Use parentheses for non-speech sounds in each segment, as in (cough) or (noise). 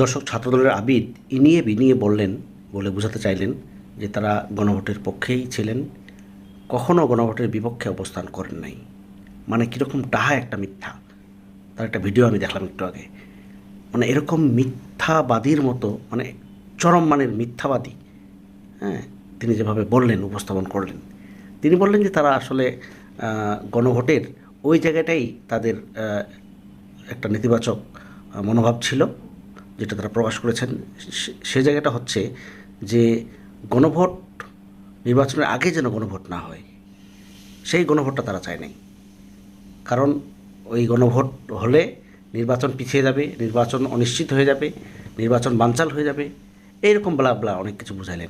দর্শক, ছাত্রদলের আবিদ ইনিয়ে বিনিয়ে বললেন বলে বোঝাতে চাইলেন যে তারা গণভোটের পক্ষেই ছিলেন কখনও গণভোটের বিপক্ষে অবস্থান করেন নাই। মানে কীরকম টাহা একটা মিথ্যা। তার একটা ভিডিও আমি দেখলাম একটু আগে। মানে এরকম মিথ্যাবাদীর মতো মানে চরম মানের মিথ্যাবাদী হ্যাঁ তিনি যেভাবে বললেন, উপস্থাপন করলেন। তিনি বললেন যে তারা আসলে গণভোটের ওই জায়গাটাই তাদের একটা নেতিবাচক মনোভাব ছিল। যেটা তারা প্রকাশ করেছেন, সে- জায়গাটা হচ্ছে যে গণভোট নির্বাচনের আগে যেন গণভোট না হয়, সেই গণভোটটা তারা চায় নাই। কারণ ওই গণভোট হলে নির্বাচন পিছিয়ে যাবে, নির্বাচন অনিশ্চিত হয়ে যাবে, নির্বাচন বানচাল হয়ে যাবে, এইরকম বলা বলা অনেক কিছু বুঝাইলেন।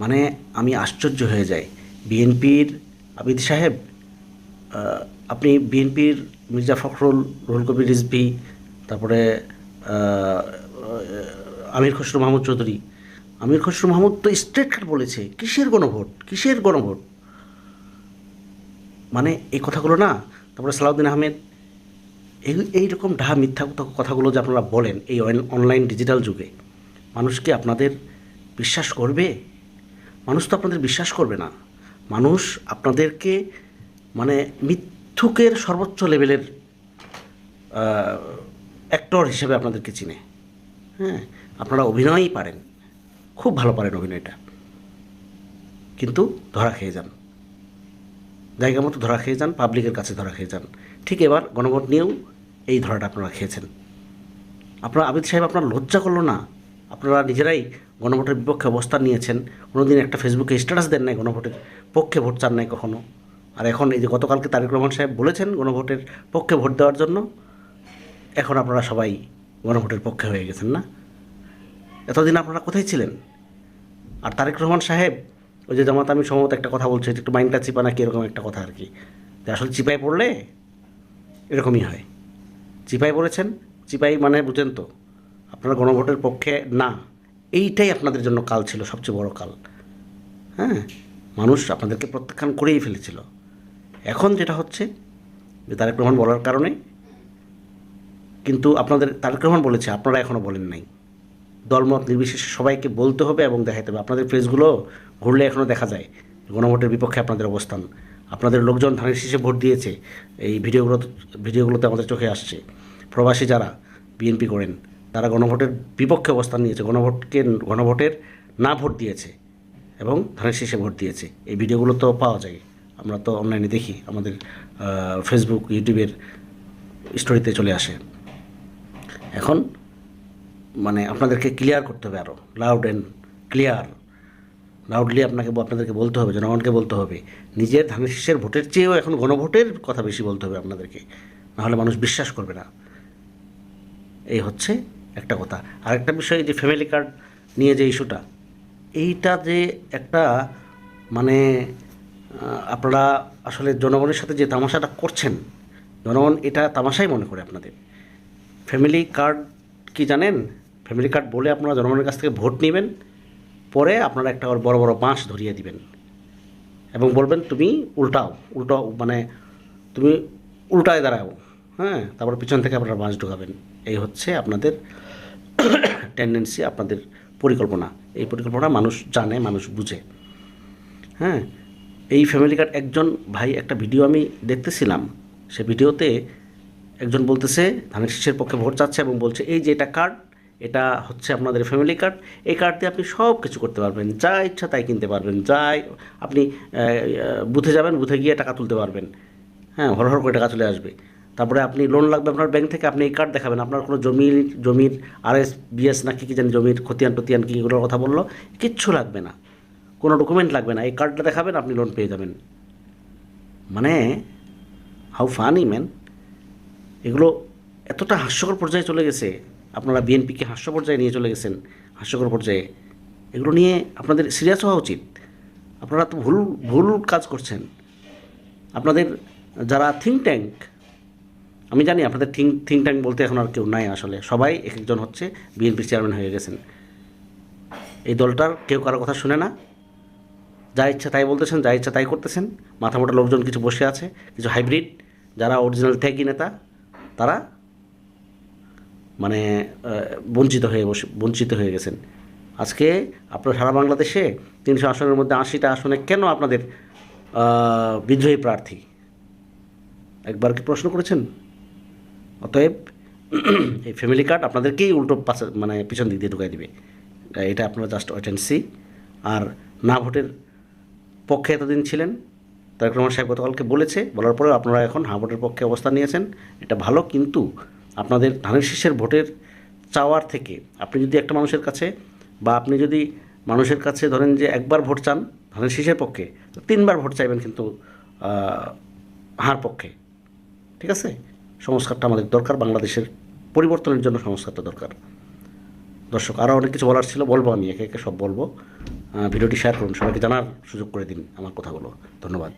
মানে আমি আশ্চর্য হয়ে যাই। বিএনপির, আবিদ সাহেব আপনি বিএনপির মির্জা ফখরুল, রুহুল কবির রিজভি, তারপরে আমির খসরু মাহমুদ চৌধুরী। আমির খসরু মাহমুদ তো স্ট্রেট কাট বলেছে, কিসের গণভোট? কিসের গণভোট? মানে এই কথাগুলো না, তারপরে সালাউদ্দিন আহমেদ, এই, এইরকম ঢা মিথ্যা কথাগুলো যে আপনারা বলেন এই অন- অনলাইন ডিজিটাল যুগে, মানুষ কি আপনাদের বিশ্বাস করবে? মানুষ তো আপনাদের বিশ্বাস করবে না। মানুষ আপনাদেরকে মানে মিথ্যুকের সর্বোচ্চ লেভেলের অ্যাক্টর হিসেবে আপনাদেরকে চিনে। হ্যাঁ আপনারা অভিনয়ই পারেন। খুব ভালো পারেন অভিনয়টা। কিন্তু ধরা খেয়ে যান। জায়গা মতো ধরা খেয়ে যান, পাবলিকের কাছে ধরা খেয়ে যান। ঠিক এবার গণভোট নিয়েও এই ধরাটা আপনারা খেয়েছেন। আপনার আবিদ সাহেব, আপনার লজ্জা করল না? আপনারা নিজেরাই গণভোটের বিপক্ষে অবস্থান নিয়েছেন। কোনোদিন একটা ফেসবুকে স্ট্যাটাস দেন নাই গণভোটের পক্ষে ভোট চান নাই কখনো? আর এখন এই যে গতকালকে তারেক রহমান সাহেব বলেছেন গণভোটের পক্ষে ভোট দেওয়ার জন্য এখন আপনারা সবাই গণভোটের পক্ষে হয়ে গেছেন না? এতদিন আপনারা কোথায় ছিলেন? আর তারেক রহমান সাহেব, ওই যে জামাত আমি সম্ভবত একটা কথা বলছি, একটু মাইন্ডটা চিপা নাকি এরকম একটা কথা আর কি। যে আসলে চিপায় পড়লে এরকমই হয়। চিপাই পড়েছেন, চিপাই মানে বুঝেন তো, আপনারা গণভোটের পক্ষে না। এইটাই আপনাদের জন্য কাল ছিল, সবচেয়ে বড় কাল। হ্যাঁ মানুষ আপনাদেরকে প্রত্যাখ্যান করেই ফেলেছিল। এখন যেটা হচ্ছে, যে তারেক রহমান বলার কারণে কিন্তু আপনাদের, তারেক রহমান বলেছে, আপনারা এখনও বলেন নাই। দলমত নির্বিশেষে সবাইকে বলতে হবে এবং দেখাতে হবে। আপনাদের পেজগুলো ঘুরলে এখনও দেখা যায়, গণভোটের বিপক্ষে আপনাদের অবস্থান। আপনাদের লোকজন ধানের শীষে ভোট দিয়েছে, এই ভিডিওগুলো, ভিডিওগুলোতে আমাদের চোখে আসছে। প্রবাসী যারা বিএনপি করেন, তারা গণভোটের বিপক্ষে অবস্থান নিয়েছে। গণভোটকে, গণভোটের না ভোট দিয়েছে এবং ধানের শীষে ভোট দিয়েছে। এই ভিডিওগুলো তো পাওয়া যায়। আমরা তো অনলাইনে দেখি, আমাদের ফেসবুক ইউটিউবের স্টোরিতে চলে আসে। এখন মানে আপনাদেরকে ক্লিয়ার করতে হবে আরও লাউড অ্যান্ড ক্লিয়ার লাউডলি আপনাকে, আপনাদেরকে বলতে হবে, জনগণকে বলতে হবে। নিজের ধানের শীষের ভোটের চেয়েও এখন গণভোটের কথা বেশি বলতে হবে আপনাদেরকে। নাহলে মানুষ বিশ্বাস করবে না। এই হচ্ছে একটা কথা। আরেকটা বিষয়, যে ফ্যামিলি কার্ড নিয়ে যে ইস্যুটা এইটা যে একটা মানে আপনারা আসলে জনগণের সাথে যে তামাশাটা করছেন, জনগণ এটা তামাশাই মনে করে আপনাদের। ফ্যামিলি কার্ড কি জানেন? ফ্যামিলি কার্ড বলে আপনারা জনগণের কাছ থেকে ভোট নেবেন, পরে আপনারা একটা বড় বড় বাঁশ ধরিয়ে দিবেন। এবং বলবেন, তুমি উল্টাও উল্টাও মানে তুমি উল্টায় দাঁড়াও। হ্যাঁ তারপর পিছন থেকে আপনারা বাঁশ ঢোকাবেন। এই হচ্ছে আপনাদের (coughs) টেন্ডেন্সি আপনাদের পরিকল্পনা। এই পরিকল্পনা মানুষ জানে, মানুষ বুঝে। হ্যাঁ এই ফ্যামিলি কার্ড একজন ভাই একটা ভিডিও আমি দেখতেছিলাম। সে ভিডিওতে একজন বলতেছে, ধানের শীষের পক্ষে ভোট চাচ্ছে এবং বলছে, এই যে এটা কার্ড এটা হচ্ছে আপনাদের ফ্যামিলি কার্ড এই কার্ড দিয়ে আপনি সব কিছু করতে পারবেন, যা ইচ্ছা তাই কিনতে পারবেন, যাই, আপনি বুথে যাবেন, বুথে গিয়ে টাকা তুলতে পারবেন হ্যাঁ হর হর করে টাকা চলে আসবে, তারপরে আপনি লোন লাগবে আপনার ব্যাংক থেকে, আপনি এই কার্ড দেখাবেন, আপনার কোনো জমির জমির আর এস বিএস না কী কী জানি জমির খতিয়ান টতিয়ান কী এগুলোর কথা বলল, কিচ্ছু লাগবে না, কোনো ডকুমেন্ট লাগবে না, এই কার্ডটা দেখাবেন, আপনি লোন পেয়ে যাবেন মানে হাউ ফানি ম্যান এগুলো এতটা হাস্যকর পর্যায়ে চলে গেছে, আপনারা বিএনপিকে হাস্য পর্যায়ে নিয়ে চলে গেছেন, হাস্যকর পর্যায়ে। এগুলো নিয়ে আপনাদের সিরিয়াস হওয়া উচিত। আপনারা তো ভুল ভুল কাজ করছেন। আপনাদের যারা থিঙ্ক ট্যাঙ্ক আমি জানি আপনাদের থিঙ্ক থিঙ্ক ট্যাঙ্ক বলতে এখন আর কেউ নাই আসলে, সবাই এক একজন হচ্ছে বিএনপির চেয়ারম্যান হয়ে গেছেন। এই দলটার কেউ কারও কথা শুনে না। যা ইচ্ছা তাই বলতেছেন, যা ইচ্ছা তাই করতেছেন। মাথা মোটা লোকজন কিছু বসে আছে, কিছু হাইব্রিড যারা অরিজিনাল ত্যাগী নেতা তারা মানে বঞ্চিত হয়ে বসে, বঞ্চিত হয়ে গেছেন। আজকে আপনার সারা বাংলাদেশে তিনশো আসনের মধ্যে আশিটা আসনে কেন আপনাদের বিদ্রোহী প্রার্থী? একবার কি প্রশ্ন করেছেন? অতএব (clears throat) এই ফ্যামিলি কার্ড আপনাদেরকেই উল্টো পাশে মানে পিছন দিক দিয়ে ঢুকাই দিবে। এটা আপনারা জাস্ট ওয়েট অ্যান্ড সি আর না ভোটের পক্ষে এতদিন ছিলেন তারেক রহমান সাহেব গতকালকে বলেছে, বলার পরেও আপনারা এখন হা ভোটের পক্ষে অবস্থান নিয়েছেন। এটা ভালো, কিন্তু আপনাদের ধানের শীষের ভোটের চাওয়ার থেকে আপনি যদি একটা মানুষের কাছে বা আপনি যদি মানুষের কাছে ধরেন যে একবার ভোট চান ধানের শীষের পক্ষে তিনবার ভোট চাইবেন কিন্তু হার পক্ষে। ঠিক আছে? সংস্কারটা আমাদের দরকার, বাংলাদেশের পরিবর্তনের জন্য সংস্কারটা দরকার। দর্শক আরও অনেক কিছু বলার ছিল, বলব আমি, একে একে সব বলব। ভিডিওটি শেয়ার করুন, সবাইকে জানার সুযোগ করে দিন আমার কথাগুলো। ধন্যবাদ।